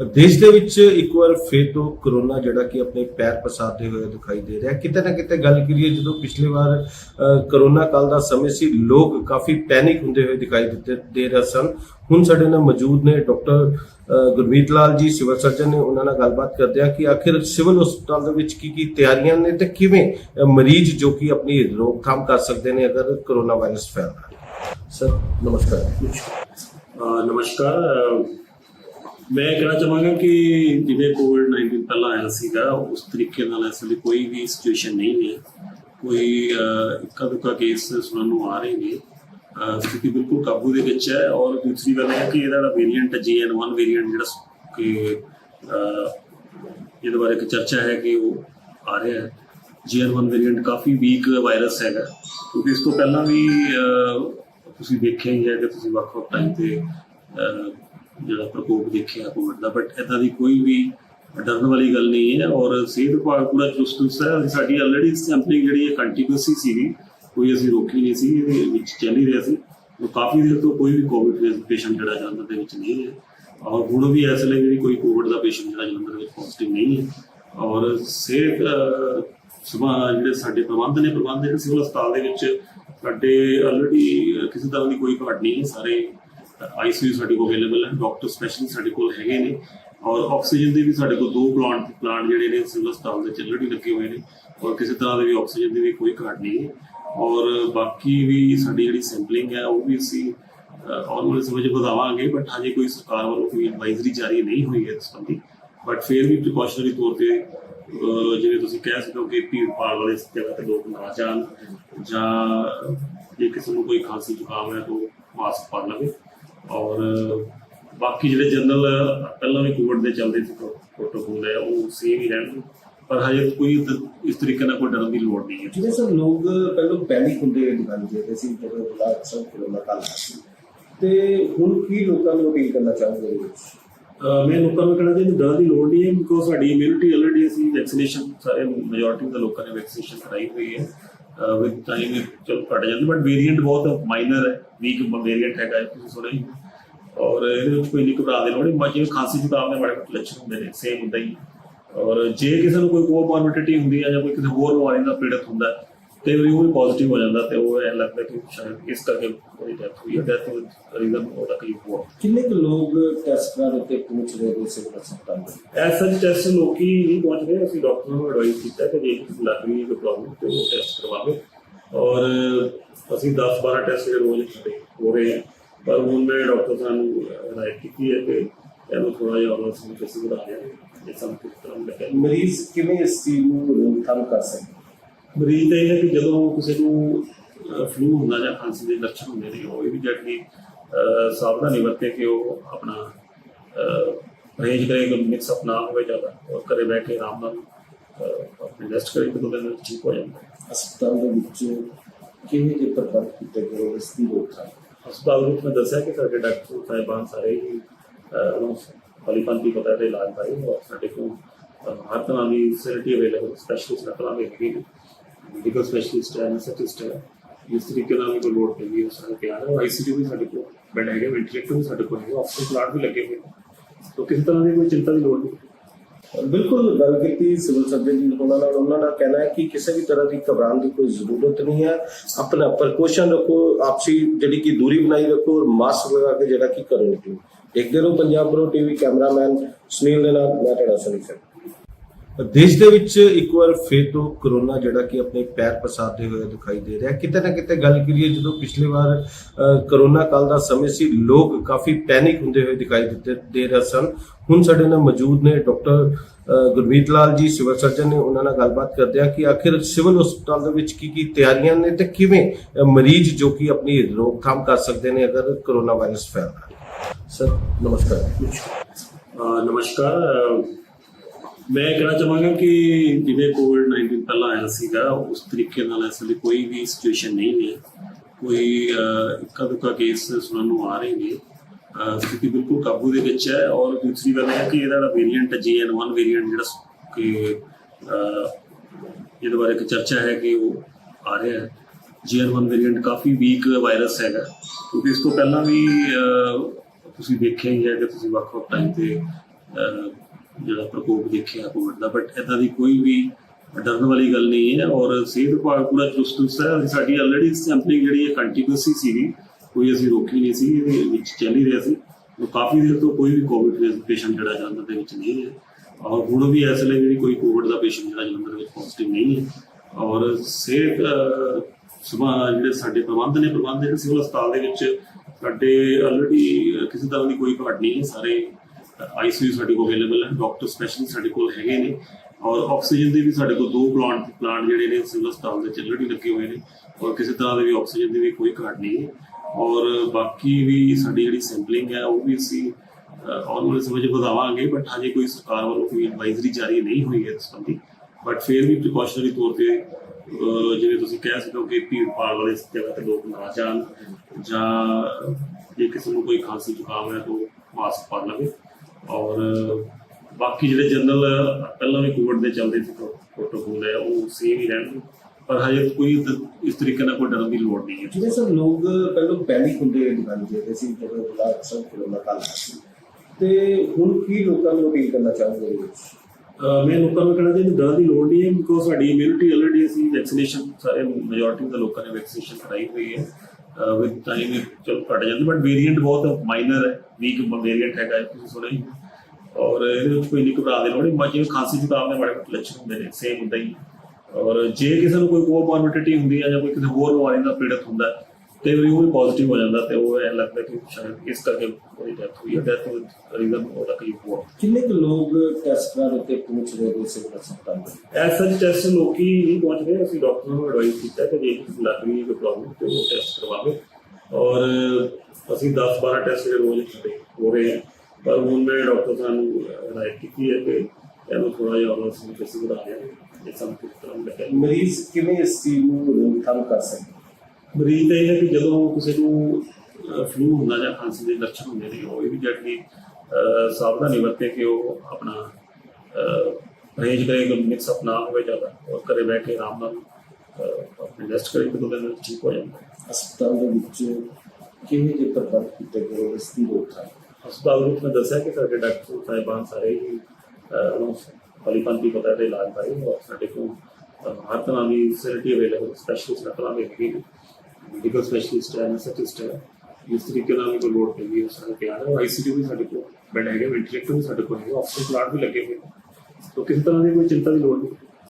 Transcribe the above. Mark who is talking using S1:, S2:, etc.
S1: ਦੇਸ਼ ਦੇ ਵਿੱਚ ਇੱਕ ਵਾਰ ਫੇਰ ਤੋਂ ਕਰੋਨਾ ਜਿਹੜਾ ਕਿ ਆਪਣੇ ਪੈਰ ਪਸਾਰਦੇ ਹੋਏ ਦਿਖਾਈ ਦੇ ਰਿਹਾ। ਕਿਤੇ ਨਾ ਕਿਤੇ ਗੱਲ ਕਰੀਏ, ਜਦੋਂ ਪਿਛਲੇ ਵਾਰ ਕਰੋਨਾ ਕਾਲ ਦਾ ਸਮੇਂ ਸੀ, ਲੋਕ ਕਾਫੀ ਪੈਨਿਕ ਹੁੰਦੇ ਹੋਏ ਦਿਖਾਈ ਦਿੱਤੇ, ਦੇ ਰਹੇ ਸਨ। ਹੁਣ ਸਾਡੇ ਨਾਲ ਮੌਜੂਦ ਨੇ doctor Gurmeet Lal ji, civil surgeon ਨੇ ਉਹਨਾਂ ਨਾਲ ਗੱਲਬਾਤ ਕਰਦੇ ਆ ਕਿ ਆਖਿਰ ਸਿਵਲ ਹਸਪਤਾਲ ਦੇ ਵਿੱਚ ਕੀ ਕੀ ਤਿਆਰੀਆਂ ਨੇ ਤੇ ਕਿਵੇਂ ਮਰੀਜ਼ ਜੋ ਕਿ ਆਪਣੀ ਰੋਕਥਾਮ ਕਰ ਸਕਦੇ ਨੇ ਅਗਰ ਕਰੋਨਾ ਵਾਇਰਸ ਫੈਲਦਾ ਸਰ, ਨਮਸਕਾਰ।
S2: ਨਮਸਕਾਰ। ਮੈਂ ਕਹਿਣਾ ਚਾਹਾਂਗਾ ਕਿ ਜਿਵੇਂ ਕੋਵਿਡ-19 ਪਹਿਲਾਂ ਆਇਆ ਸੀਗਾ ਉਸ ਤਰੀਕੇ ਨਾਲ ਇਸ ਲਈ ਕੋਈ ਵੀ ਸਿਚੁਏਸ਼ਨ ਨਹੀਂ ਹੈ। ਕੋਈ ਅਹ, ਇੱਕਾ ਦੁੱਕਾ ਕੇਸ ਸੁਣਨ ਨੂੰ ਆ ਰਹੇ ਨੇ। ਸਥਿਤੀ ਬਿਲਕੁਲ ਕਾਬੂ ਦੇ ਵਿੱਚ ਹੈ ਔਰ ਦੂਸਰੀ ਗੱਲ ਇਹ ਹੈ ਕਿ ਇਹਦਾ ਜਿਹੜਾ ਵੇਰੀਐਂਟ JN1 ਵੇਰੀਐਂਟ ਜਿਹੜਾ ਕਿ ਇਹਦੇ ਬਾਰੇ ਇੱਕ ਚਰਚਾ ਹੈ ਕਿ ਉਹ ਆ ਰਿਹਾ ਹੈ। JN1 ਵੇਰੀਐਂਟ ਕਾਫੀ ਵੀਕ ਵਾਇਰਸ ਹੈਗਾ। ਕਿਉਂਕਿ ਇਸ ਤੋਂ ਪਹਿਲਾਂ ਵੀ ਤੁਸੀਂ ਦੇਖਿਆ ਹੀ ਹੈ ਕਿ ਤੁਸੀਂ ਵੱਖ-ਵੱਖ ਟਾਈਮ ਤੇ ਜਿਹੜਾ ਪ੍ਰਕੋਪ ਦੇਖਿਆ ਕੋਵਿਡ ਦਾ ਬਟ ਇਦਾਂ ਦੀ ਕੋਈ ਵੀ ਡਰਨ ਵਾਲੀ ਗੱਲ ਨਹੀਂ ਹੈ ਔਰ ਸਿਹਤ ਵਿਭਾਗ ਪੂਰਾ ਚੁਸਤ ਹੈ। ਸਾਡੀ ਆਲਰੇਡੀ ਸੈਂਪਲਿੰਗ ਜਿਹੜੀ ਹੈ ਕੰਟੀਨਿਊਸੀ ਸੀਗੀ ਕੋਈ ਅਸੀਂ ਰੋਕੀ ਨਹੀਂ ਸੀ ਇਹਦੇ ਵਿੱਚ ਚੱਲ ਹੀ ਰਿਹਾ ਸੀ। ਉਹ ਕਾਫੀ ਦੇਰ ਤੋਂ ਕੋਈ ਵੀ ਕੋਵਿਡ ਪੇਸ਼ੈਂਟ ਜਿਹੜਾ ਜਲੰਧਰ ਦੇ ਵਿੱਚ ਨਹੀਂ ਹੈ। ਔਰ ਹੁਣ ਵੀ ਇਸ ਲਈ ਵੀ ਕੋਈ ਕੋਵਿਡ ਦਾ ਪੇਸ਼ੈਂਟ ਜਿਹੜਾ ਜਲੰਧਰ ਵਿੱਚ ਪੋਜ਼ਿਟਿਵ ਨਹੀਂ ਹੈ। ਔਰ ਸਿਹਤ ਅਹ, ਸਭਾ ਜਿਹੜੇ ਸਾਡੇ ਪ੍ਰਬੰਧ ਨੇ ਪ੍ਰਬੰਧ ਜਿਹੜੇ ਸਿਵਲ ਹਸਪਤਾਲ ਦੇ ਵਿੱਚ ਸਾਡੇ ਆਲਰੇਡੀ ਕਿਸੇ ਤਰ੍ਹਾਂ ਦੀ ਕੋਈ ਘਾਟ ਨਹੀਂ ਹੈ। ਸਾਰੇ ਆਈਸੀਯੂ ਸਾਡੇ ਕੋਲ ਅਵੇਲੇਬਲ ਹੈ ਡਾਕਟਰ ਸਪੈਸ਼ਲਿਸਟ ਸਾਡੇ ਕੋਲ ਹੈਗੇ ਨੇ ਔਰ ਆਕਸੀਜਨ ਦੇ ਵੀ ਸਾਡੇ ਕੋਲ ਦੋ ਪਲਾਂਟ ਪਲਾਂਟ ਜਿਹੜੇ ਨੇ ਸਿਵਲ ਹਸਪਤਾਲ ਦੇ ਚੱਲੜੀ ਲੱਗੇ ਹੋਏ ਨੇ ਔਰ ਕਿਸੇ ਤਰ੍ਹਾਂ ਦੇ ਵੀ ਆਕਸੀਜਨ ਦੀ ਵੀ ਕੋਈ ਘਾਟ ਨਹੀਂ ਹੈ ਔਰ ਬਾਕੀ ਵੀ ਸਾਡੀ ਜਿਹੜੀ ਸੈਂਪਲਿੰਗ ਹੈ ਉਹ ਵੀ ਅਸੀਂ ਆਉਣ ਵਾਲੇ ਵਧਾਵਾਂਗੇ ਬਟ ਹਜੇ ਕੋਈ ਸਰਕਾਰ ਵੱਲੋਂ ਕੋਈ ਐਡਵਾਈਜ਼ਰੀ ਜਾਰੀ ਨਹੀਂ ਹੋਈ ਹੈ ਇਸ ਸੰਬੰਧੀ ਬਟ ਫਿਰ ਵੀ ਪ੍ਰੀਕਾਸ਼ਨਰੀ ਤੌਰ ਤੇ ਜਿਵੇਂ ਤੁਸੀਂ ਕਹਿ ਸਕਦੇ ਹੋ ਕਿ ਭੀੜ ਭਾੜ ਵਾਲੇ ਜਗ੍ਹਾ ਤੇ ਲੋਕ ਨਾ ਜਾਣ ਜਾਂ ਜੇ ਕਿਸੇ ਨੂੰ ਕੋਈ ਖਾਂਸੀ ਜ਼ੁਕਾਮ ਹੈ ਤਾਂ ਉਹ ਮਾਸਕ ਪਾ ਲਵੇ। ਔਰ ਬਾਕੀ ਜਿਹੜੇ ਜਨਰਲ ਪਹਿਲਾਂ ਵੀ ਕੋਵਿਡ ਦੇ ਚੱਲਦੇ ਸੀ ਪ੍ਰੋਟੋਕੋਲ ਹੈ ਉਹ ਸੇਮ ਹੀ ਰਹਿਣ ਪਰ ਹਜੇ ਕੋਈ ਇਸ ਤਰੀਕੇ ਨਾਲ ਕੋਈ ਡਰਨ ਦੀ ਲੋੜ ਨਹੀਂ ਹੈ।
S1: ਜਿਵੇਂ ਸਰ ਲੋਕ ਪਹਿਲਾਂ ਪੈਨਿਕ ਹੁੰਦੇ ਹੋਏ ਦਿਖਾਈ ਦੇ ਸੀ ਜਦੋਂ ਬੁਲਾ ਕਰੋਨਾ ਕਾਲ ਸੀ। ਤੇ ਹੁਣ ਕੀ ਲੋਕਾਂ ਨੂੰ ਅਪੀਲ ਕਰਨਾ ਚਾਹੁੰਦੇ ਹੋ
S2: ਮੈਂ ਲੋਕਾਂ ਨੂੰ ਕਹਿਣਾ ਚਾਹੁੰਦਾ ਡਰਨ ਦੀ ਲੋੜ ਨਹੀਂ ਹੈ ਬਿਕੋਜ਼ ਸਾਡੀ ਇਮਿਊਨਿਟੀ ਆਲਰੇਡੀ ਅਸੀਂ ਵੈਕਸੀਨੇਸ਼ਨ ਸਾਰੇ ਮੈਜੋਰਟੀ ਦੇ ਲੋਕਾਂ ਨੇ ਵੈਕਸੀਨੇਸ਼ਨ ਕਰਾਈ ਹੋਈ ਹੈ। ਵਿਦ ਟਾਈਮ ਚਲ ਘਟ ਜਾਂਦੀ ਬਟ ਵੇਰੀਐਂਟ ਬਹੁਤ ਮਾਈਨਰ ਹੈ ਵੀਕ ਵੇਰੀਐਂਟ ਹੈਗਾ ਤੁਸੀਂ ਸੁਣਿਆ ਹੀ ਔਰ ਇਹਦੇ ਵਿੱਚ ਕੋਈ ਨਹੀਂ ਘਬਰਾ ਦੇ ਲੋੜ ਨਹੀਂ ਜਿਵੇਂ ਖਾਂਸੀ ਜ਼ੁਕਾਮ ਦੇ ਬੜੇ ਬਹੁਤ ਲੱਛਣ ਹੁੰਦੇ ਨੇ ਸੇਮ ਹੁੰਦਾ ਹੀ ਔਰ ਜੇ ਕਿਸੇ ਨੂੰ ਕੋਈ ਕੋਮੋਰਬਿਡਿਟੀ ਹੁੰਦੀ ਹੈ ਜਾਂ ਕੋਈ ਕਿਸੇ ਹੋਰ ਬਿਮਾਰੀ ਨਾਲ ਪੀੜਤ ਹੁੰਦਾ ਹੈ, ਤੇ ਵਾਰੀ ਉਹ ਵੀ ਪੋਜ਼ਿਟਿਵ ਹੋ ਜਾਂਦਾ ਤੇ ਉਹ ਐ ਲੱਗਦਾ ਕਿ ਸ਼ਾਇਦ ਇਸ ਕਰਕੇ ਉਹਦੀ ਡੈਥ ਹੋਈ ਹੈ ਡੈਥ ਰੀਜ਼ਨ ਉਹਦਾ ਕੀ ਹੋਆ
S1: ਕਿੰਨੇ ਕੁ ਲੋਕ ਟੈਸਟ ਕਰਾ ਦਿੱਤੇ ਪਹੁੰਚ ਰਹੇ ਨੇ ਸਿਵਲ ਹਸਪਤਾਲ ਵਿੱਚ
S2: ਐਸਾ ਟੈਸਟ ਲੋਕੀ ਨਹੀਂ ਪਹੁੰਚ ਰਹੇ ਅਸੀਂ ਡਾਕਟਰ ਨੂੰ ਐਡਵਾਈਸ ਕੀਤਾ ਕਿ ਜੇ ਕਿਸੇ ਲੱਗ ਰਹੀ ਹੈ ਕੋਈ ਪ੍ਰੋਬਲਮ ਤੇ ਉਹ ਟੈਸਟ ਕਰਵਾਵੇ ਔਰ ਅਸੀਂ 10 12 ਟੈਸਟ ਜਿਹੜੇ ਰੋਜ਼ ਸਾਡੇ ਹੋ ਰਹੇ ਆ ਪਰ ਹੁਣ ਮੈਂ ਡਾਕਟਰ ਸਾਨੂੰ ਰਾਇ ਕੀਤੀ ਹੈ ਕਿ ਇਹਨੂੰ ਥੋੜਾ ਜਿਹਾ ਹੋਰ ਅਸੀਂ ਕਿਸੇ ਵਧਾ ਦਿਆਂ ਜੇ ਸਾਨੂੰ ਕਿਸ ਤਰ੍ਹਾਂ ਲੱਗਿਆ
S1: ਮਰੀਜ਼ ਕਿਵੇਂ ਇਸ ਚੀਜ਼ ਨੂੰ ਰੋਕਥਾਮ ਕਰ ਸਕਦੇ
S2: ਮਰੀਜ਼ ਇਹ ਹੈ ਕਿ ਜਦੋਂ ਕਿਸੇ ਨੂੰ ਫਲੂ ਹੁੰਦਾ ਜਾਂ ਖਾਂਸੀ ਦੇ ਲੱਛਣ ਹੁੰਦੇ ਨੇ ਉਹ ਇਹ ਵੀ ਜਿਹੜੀ ਸਾਵਧਾਨੀ ਵਰਤੇ ਕਿ ਉਹ ਆਪਣਾ ਪਰਹੇਜ਼ ਕਰੇ ਕਿ ਮਿਕਸ ਅਪ ਨਾ ਹੋਵੇ ਜ਼ਿਆਦਾ ਔਰ ਘਰੇ ਬੈਠ ਕੇ ਆਰਾਮ ਨਾਲ ਆਪਣੀ ਰੈਸਟ ਕਰੇ ਤਾਂ ਉਹਦੇ ਨਾਲ ਠੀਕ ਹੋ ਜਾਂਦਾ।
S1: ਹਸਪਤਾਲ ਦੇ ਵਿੱਚ ਕਿਵੇਂ ਦੇ ਪ੍ਰਬੰਧ ਕੀਤੇ ਗਏ ਇਸ ਦੀ ਰੋਕਥਾਮ
S2: ਹਸਪਤਾਲ ਵਿੱਚ ਮੈਂ ਦੱਸਿਆ ਕਿ ਸਾਡੇ ਡਾਕਟਰ ਸਾਹਿਬਾਨ ਸਾਰੇ ਹੀ ਪਲੀਪੰਤੀ ਪਤਾ ਦੇ ਇਲਾਜ ਕਰੇ ਔਰ ਸਾਡੇ ਕੋਲ ਹਰ ਤਰ੍ਹਾਂ ਦੀ ਫੈਸਿਲਿਟੀ ਅਵੇਲੇਬਲ ਸਪੈਸ਼ਲਿਸਟ ਡਾਕਟਰਾਂ ਦੇ ਹੈਗੇ ਨੇ ਮੈਡੀਕਲ ਸਪੈਸ਼ਲਿਸਟ ਹੈ ਐਨਸਥੈਟਿਸਟ ਹੈ ਇਸ ਤਰੀਕੇ ਨਾਲ ਵੀ ਕੋਈ ਪੈਂਦੀ ਹੈ ਉਹ ਤਿਆਰ ਹੈ ਆਈਸੀਯੂ ਵੀ ਸਾਡੇ ਕੋਲ ਬੈੱਡ ਹੈਗੇ ਵੈਂਟੀਲੇਟਰ ਵੀ ਸਾਡੇ ਕੋਲ ਹੈਗੇ ਆਕਸੀਜਨ ਪਲਾਂਟ ਵੀ ਲੱਗੇ ਹੋਏ ਨੇ ਤਾਂ ਕਿਸੇ ਤਰ੍ਹਾਂ ਦੀ ਕੋਈ ਚਿੰਤਾ ਦੀ ਲੋੜ ਨਹੀਂ
S1: ਬਿਲਕੁਲ ਗੱਲ ਕੀਤੀ ਸਿਵਲ ਸਰਜਨ ਜੀ ਉਹਨਾਂ ਨਾਲ ਉਹਨਾਂ ਦਾ ਕਹਿਣਾ ਹੈ ਕਿ ਕਿਸੇ ਵੀ ਤਰ੍ਹਾਂ ਦੀ ਘਬਰਾਉਣ ਦੀ ਕੋਈ ਜ਼ਰੂਰਤ ਨਹੀਂ ਹੈ ਆਪਣਾ ਪ੍ਰੀਕਾਸ਼ਨ ਰੱਖੋ ਆਪਸੀ ਜਿਹੜੀ ਕਿ ਦੂਰੀ ਬਣਾਈ ਰੱਖੋ ਔਰ ਮਾਸਕ ਲਗਾ ਕੇ ਜਿਹੜਾ ਕਿ ਕਰੋ ਨਿਕਲੋ ਦੇਖਦੇ ਰਹੋ Punjab pro TV cameraman Sunil ਦੇ ਨਾਲ ਮੈਂ ਤੁਹਾਡਾ ਸੁਨੀਲ ਸਿੰਘ ਦੇਸ਼ ਦੇ ਵਿੱਚ ਇੱਕ ਵਾਰ ਫੇਰ ਤੋਂ ਕਰੋਨਾ ਜਿਹੜਾ ਕਿ ਆਪਣੇ ਪੈਰ ਪਸਾਰਦੇ ਹੋਏ ਦਿਖਾਈ ਦੇ ਰਿਹਾ ਕਿਤੇ ਨਾ ਕਿਤੇ ਗੱਲ ਕਰੀਏ, ਜਦੋਂ ਪਿਛਲੀ ਵਾਰ ਕਰੋਨਾ ਕਾਲ ਦਾ ਸਮੇਂ ਸੀ, ਲੋਕ ਕਾਫੀ ਪੈਨਿਕ ਹੁੰਦੇ ਹੋਏ ਦਿਖਾਈ ਦਿੱਤੇ, ਦੇ ਰਹੇ ਸਨ। ਹੁਣ ਸਾਡੇ ਨਾਲ ਮੌਜੂਦ ਨੇ doctor Gurmeet Lal ji, civil surgeon ਨੇ ਉਹਨਾਂ ਨਾਲ ਗੱਲਬਾਤ ਕਰਦੇ ਆ ਕਿ ਆਖਿਰ ਸਿਵਲ ਹਸਪਤਾਲ ਦੇ ਵਿੱਚ ਕੀ ਕੀ ਤਿਆਰੀਆਂ ਨੇ ਤੇ ਕਿਵੇਂ ਮਰੀਜ਼ ਜੋ ਕਿ ਆਪਣੀ ਰੋਕਥਾਮ ਕਰ ਸਕਦੇ ਨੇ ਅਗਰ ਕਰੋਨਾ ਵਾਇਰਸ ਫੈਲਦਾ ਸਰ, ਨਮਸਕਾਰ।
S2: ਨਮਸਕਾਰ। ਮੈਂ ਕਹਿਣਾ ਚਾਹਾਂਗਾ ਕਿ ਜਿਵੇਂ ਕੋਵਿਡ-19 ਪਹਿਲਾਂ ਆਇਆ ਸੀਗਾ, ਉਸ ਤਰੀਕੇ ਨਾਲ ਇਸ ਵੇਲੇ ਕੋਈ ਵੀ ਸਿਚੁਏਸ਼ਨ ਨਹੀਂ ਹੈ। ਕੋਈ ਇੱਕਾ ਦੁੱਕਾ ਕੇਸ ਸੁਣਨ ਨੂੰ ਆ ਰਹੇ ਨੇ। ਸਥਿਤੀ ਬਿਲਕੁਲ ਕਾਬੂ ਦੇ ਵਿੱਚ ਹੈ ਔਰ ਦੂਸਰੀ ਗੱਲ ਇਹ ਹੈ ਕਿ ਇਹਦਾ ਜਿਹੜਾ ਵੇਰੀਐਂਟ JN1 ਵੇਰੀਐਂਟ ਜਿਹੜਾ ਕਿ ਇਹਦੇ ਬਾਰੇ ਇੱਕ ਚਰਚਾ ਹੈ ਕਿ ਉਹ ਆ ਰਿਹਾ ਹੈ। JN1 ਵੇਰੀਐਂਟ ਕਾਫੀ ਵੀਕ ਵਾਇਰਸ ਹੈਗਾ। ਕਿਉਂਕਿ ਇਸ ਤੋਂ ਪਹਿਲਾਂ ਵੀ ਤੁਸੀਂ ਦੇਖਿਆ ਹੀ ਹੈ ਕਿ ਤੁਸੀਂ ਵੱਖ-ਵੱਖ ਟਾਈਮ ਤੇ ਜਿਹੜਾ ਪ੍ਰਕੋਪ ਦੇਖਿਆ ਕੋਵਿਡ ਦਾ ਬਟ ਇਦਾਂ ਦੀ ਕੋਈ ਵੀ ਡਰਨ ਵਾਲੀ ਗੱਲ ਨਹੀਂ ਹੈ ਔਰ ਸਿਹਤ ਵਿਭਾਗ ਪੂਰਾ ਚੁਸਤ ਹੈ। ਸਾਡੀ ਆਲਰੇਡੀ ਸੈਂਪਲਿੰਗ ਜਿਹੜੀ ਹੈ ਕੰਟੀਨਿਊਸੀ ਸੀਗੀ ਕੋਈ ਅਸੀਂ ਰੋਕੀ ਨਹੀਂ ਸੀ ਇਹਦੇ ਵਿੱਚ ਚੱਲ ਹੀ ਰਿਹਾ ਸੀ। ਕਾਫੀ ਦੇਰ ਤੋਂ ਕੋਈ ਵੀ ਕੋਵਿਡ ਪੇਸ਼ੈਂਟ ਜਿਹੜਾ ਜਲੰਧਰ ਦੇ ਵਿੱਚ ਨਹੀਂ ਹੈ। ਔਰ ਹੁਣ ਵੀ ਇਸ ਲਈ ਵੀ ਕੋਈ ਕੋਵਿਡ ਦਾ ਪੇਸ਼ੈਂਟ ਜਿਹੜਾ ਜਲੰਧਰ ਵਿੱਚ ਪੋਜ਼ਿਟਿਵ ਨਹੀਂ ਹੈ। ਔਰ ਸਿਹਤ ਅਹ, ਸਭਾ ਜਿਹੜੇ ਸਾਡੇ ਪ੍ਰਬੰਧ ਨੇ ਪ੍ਰਬੰਧ ਜਿਹੜੇ ਸਿਵਲ ਹਸਪਤਾਲ ਦੇ ਵਿੱਚ ਸਾਡੇ ਆਲਰੇਡੀ ਕਿਸੇ ਤਰ੍ਹਾਂ ਦੀ ਕੋਈ ਘਾਟ ਨਹੀਂ ਹੈ। ਸਾਰੇ ਆਈਸੀਯੂ ਸਾਡੇ ਕੋਲ ਅਵੇਲੇਬਲ ਹੈ ਡਾਕਟਰ ਸਪੈਸ਼ਲਿਸਟ ਸਾਡੇ ਕੋਲ ਹੈਗੇ ਨੇ। ਔਰ ਆਕਸੀਜਨ ਦੇ ਵੀ ਸਾਡੇ ਕੋਲ ਦੋ ਪਲਾਂਟ ਪਲਾਂਟ ਜਿਹੜੇ ਨੇ ਸਿਵਲ ਹਸਪਤਾਲ ਦੇ ਚੱਲੜੀ ਲੱਗੇ ਹੋਏ ਨੇ। ਔਰ ਕਿਸੇ ਤਰ੍ਹਾਂ ਦੇ ਵੀ ਆਕਸੀਜਨ ਦੀ ਵੀ ਕੋਈ ਘਾਟ ਨਹੀਂ ਹੈ। ਔਰ ਬਾਕੀ ਵੀ ਸਾਡੀ ਜਿਹੜੀ ਸੈਂਪਲਿੰਗ ਹੈ, ਉਹ ਵੀ ਅਸੀਂ ਆਉਣ ਵਾਲੇ ਵਧਾਵਾਂਗੇ ਬਟ ਹਜੇ ਕੋਈ ਸਰਕਾਰ ਵੱਲੋਂ ਕੋਈ ਐਡਵਾਈਜ਼ਰੀ ਜਾਰੀ ਨਹੀਂ ਹੋਈ ਹੈ ਇਸ ਸੰਬੰਧੀ। ਬਟ ਫਿਰ ਵੀ ਪ੍ਰੀਕਾਸ਼ਨਰੀ ਤੌਰ ਤੇ ਜਿਵੇਂ ਤੁਸੀਂ ਕਹਿ ਸਕਦੇ ਹੋ ਕਿ ਭੀੜ ਭਾੜ ਵਾਲੇ ਜਗ੍ਹਾ ਤੇ ਲੋਕ ਨਾ ਜਾਣ ਜਾਂ ਜੇ ਕਿਸੇ ਨੂੰ ਕੋਈ ਖਾਂਸੀ ਜ਼ੁਕਾਮ ਹੈ ਤਾਂ ਉਹ ਮਾਸਕ ਪਾ ਲਵੇ। ਔਰ ਬਾਕੀ ਜਿਹੜੇ ਜਨਰਲ ਪਹਿਲਾਂ ਵੀ ਕੋਵਿਡ ਦੇ ਚੱਲਦੇ ਸੀ ਪ੍ਰੋਟੋਕੋਲ ਹੈ ਉਹ ਸੇਮ ਹੀ ਰਹਿਣ ਪਰ ਹਜੇ ਕੋਈ ਇਸ ਤਰੀਕੇ ਨਾਲ ਕੋਈ ਡਰਨ ਦੀ ਲੋੜ ਨਹੀਂ ਹੈ।
S1: ਜਿਵੇਂ ਸਭ ਲੋਕ ਪਹਿਲਾਂ ਪੈਨਿਕ ਹੁੰਦੇ ਦਿਖਾਈ ਦੇ ਸੀ ਜਦੋਂ ਬੁਲਾ ਸਭ ਕਾਲ ਸੀ ਤੇ ਹੁਣ ਕੀ ਲੋਕਾਂ ਨੂੰ ਅਪੀਲ ਕਰਨਾ ਵਿੱਚ
S2: ਅਹ ਮੈਂ ਲੋਕਾਂ ਨੂੰ ਕਹਿਣਾ ਚਾਹੁੰਦਾ ਡਰ ਦੀ ਲੋੜ ਨਹੀਂ ਹੈ ਬਿਕੋਜ਼ ਸਾਡੀ ਇਮਿਊਨਿਟੀ ਆਲਰੇਡੀ ਅਸੀਂ ਵੈਕਸੀਨੇਸ਼ਨ ਸਾਰੇ ਮੈਜੋਰਟੀ ਦੇ ਲੋਕਾਂ ਨੇ ਵੈਕਸੀਨੇਸ਼ਨ ਕਰਾਈ ਹੋਈ ਹੈ। ਵਿਦ ਟਾਈਮ ਚਲ ਘਟ ਜਾਂਦੀ ਬਟ ਵੇਰੀਐਂਟ ਬਹੁਤ ਮਾਈਨਰ ਹੈ ਵੀਕ ਵੇਰੀਐਂਟ ਹੈਗਾ ਹੈ, ਤੁਸੀਂ ਸੁਣਿਆ ਹੀ ਔਰ ਇਹਦੇ ਵਿੱਚ ਕੋਈ ਨਹੀਂ ਘਬਰਾਉਣ ਦੀ ਲੋੜ ਜਿਵੇਂ ਖਾਂਸੀ ਜ਼ੁਕਾਮ ਦੇ ਬੜੇ ਮੋਟੇ ਲੱਛਣ ਹੁੰਦੇ ਨੇ ਸੇਮ ਹੁੰਦਾ ਹੀ ਔਰ ਜੇ ਕਿਸੇ ਨੂੰ ਕੋਈ ਕੋਮੋਰਬਿਡਿਟੀ ਹੁੰਦੀ ਹੈ ਜਾਂ ਕੋਈ ਕਿਸੇ ਹੋਰ ਬਿਮਾਰੀ ਨਾਲ ਪੀੜਤ ਹੁੰਦਾ ਹੈ, ਤੇ ਵਾਰੀ ਉਹ ਵੀ ਪੋਜ਼ਿਟਿਵ ਹੋ ਜਾਂਦਾ ਤੇ ਉਹ ਐਂ ਲੱਗਦਾ ਕਿ ਸ਼ਾਇਦ ਇਸ ਕਰਕੇ ਉਹਦੀ ਡੈਥ ਹੋਈ ਹੈ ਡੈਥ ਰੀਜ਼ਨ ਉਹਦਾ ਕੀ ਹੋਇਆ
S1: ਕਿੰਨੇ ਕੁ ਲੋਕ ਟੈਸਟ ਕਰਾਉਣ ਉੱਤੇ ਪਹੁੰਚ ਰਹੇ ਨੇ ਸਿਵਲ ਹਸਪਤਾਲ ਵਿੱਚ
S2: ਐਸ ਸੱਚ ਟੈਸਟ ਲੋਕੀ ਨਹੀਂ ਪਹੁੰਚਦੇ ਅਸੀਂ ਡਾਕਟਰ ਨੂੰ ਐਡਵਾਈਸ ਕੀਤਾ ਕਿ ਜੇ ਕਿਸੇ ਲੱਗ ਰਹੀ ਹੈ ਕੋਈ ਪ੍ਰੋਬਲਮ ਤੇ ਉਹ ਟੈਸਟ ਕਰਵਾਵੇ ਔਰ ਅਸੀਂ 10 12 ਟੈਸਟ ਜਿਹੜੇ ਰੋਜ਼ ਸਾਡੇ ਹੋ ਰਹੇ ਆ ਪਰ ਹੁਣ ਮੈਂ ਡਾਕਟਰ ਸਾਨੂੰ ਰਾਇਤ ਕੀਤੀ ਹੈ ਕਿ ਇਹਨੂੰ ਥੋੜਾ ਜਿਹਾ ਹੋਰ ਅਸੀਂ ਕਿਸੇ ਵਧਾ ਦਿਆਂਗੇ ਜੇ ਸਾਨੂੰ ਕਿਸ ਤਰ੍ਹਾਂ ਲੱਗੇ
S1: ਮਰੀਜ਼ ਕਿਵੇਂ ਇਸ ਚੀਜ਼ ਨੂੰ ਰੋਕਥਾਮ ਕਰ ਸਕਦੇ
S2: ਮਰੀਜ਼ ਦਾ ਇਹ ਹੈ ਕਿ ਜਦੋਂ ਕਿਸੇ ਨੂੰ ਫਲੂ ਹੁੰਦਾ ਜਾਂ ਖਾਂਸੀ ਦੇ ਲੱਛਣ ਹੁੰਦੇ ਨੇ ਉਹ ਇਮੀਡੀਏਟਲੀ ਸਾਵਧਾਨੀ ਵਰਤੇ ਕਿ ਉਹ ਆਪਣਾ ਰੇਂਜ ਕਰੇ ਕਿ ਮਿਕਸ ਅਪ ਨਾ ਹੋਵੇ ਜ਼ਿਆਦਾ ਔਰ ਘਰੇ ਬਹਿ ਕੇ ਆਰਾਮ ਨਾਲ ਆਪਣੇ ਰੈਸਟ ਕਰੇ ਤਾਂ ਉਹਦੇ ਨਾਲ ਠੀਕ ਹੋ ਜਾਂਦਾ।
S1: ਹਸਪਤਾਲ ਦੇ ਵਿੱਚ ਕਿਵੇਂ ਦੇ ਪ੍ਰਬੰਧ ਕੀਤੇ ਗਏ ਇਸ ਦੀ ਰੋਕਥਾਮ
S2: ਹਸਪਤਾਲ ਵਿੱਚ ਮੈਂ ਦੱਸਿਆ ਕਿ ਸਾਡੇ ਡਾਕਟਰ ਸਾਹਿਬਾਨ ਸਾਰੇ ਹੀ ਪਲੀਪੰਤੀ ਪਤਾ ਤੇ ਇਲਾਜ ਕਰੇ ਔਰ ਸਾਡੇ ਕੋਲ ਹਰ ਤਰ੍ਹਾਂ ਦੀ ਫੈਸਿਲਿਟੀ ਅਵੇਲੇਬਲ ਸਪੈਸ਼ਲਿਸਟ ਨਕਲਾਂ ਦੇ ਹੈਗੇ ਨੇ ਮੈਡੀਕਲ ਸਪੈਸ਼ਲਿਸਟ ਹੈ ਨਰਸਿਸਟ ਹੈ ਇਸ ਤਰੀਕੇ ਨਾਲ ਕੋਈ ਲੋੜ ਪੈਂਦੀ ਹੈ ਸਾਡੇ ਤਿਆਰ ਹੈ ਆਈਸੀਯੂ ਵੀ ਸਾਡੇ ਕੋਲ ਬੈੱਡ ਹੈਗੇ ਵੈਂਟੀਲੇਟਰ ਵੀ ਸਾਡੇ ਕੋਲ ਹੈਗੇ ਆਕਸੀਜਨ ਪਲਾਂਟ ਵੀ ਲੱਗੇ ਹੋਏ ਨੇ ਤਾਂ ਕਿਸੇ ਤਰ੍ਹਾਂ ਦੀ ਕੋਈ ਚਿੰਤਾ ਦੀ ਲੋੜ ਨਹੀਂ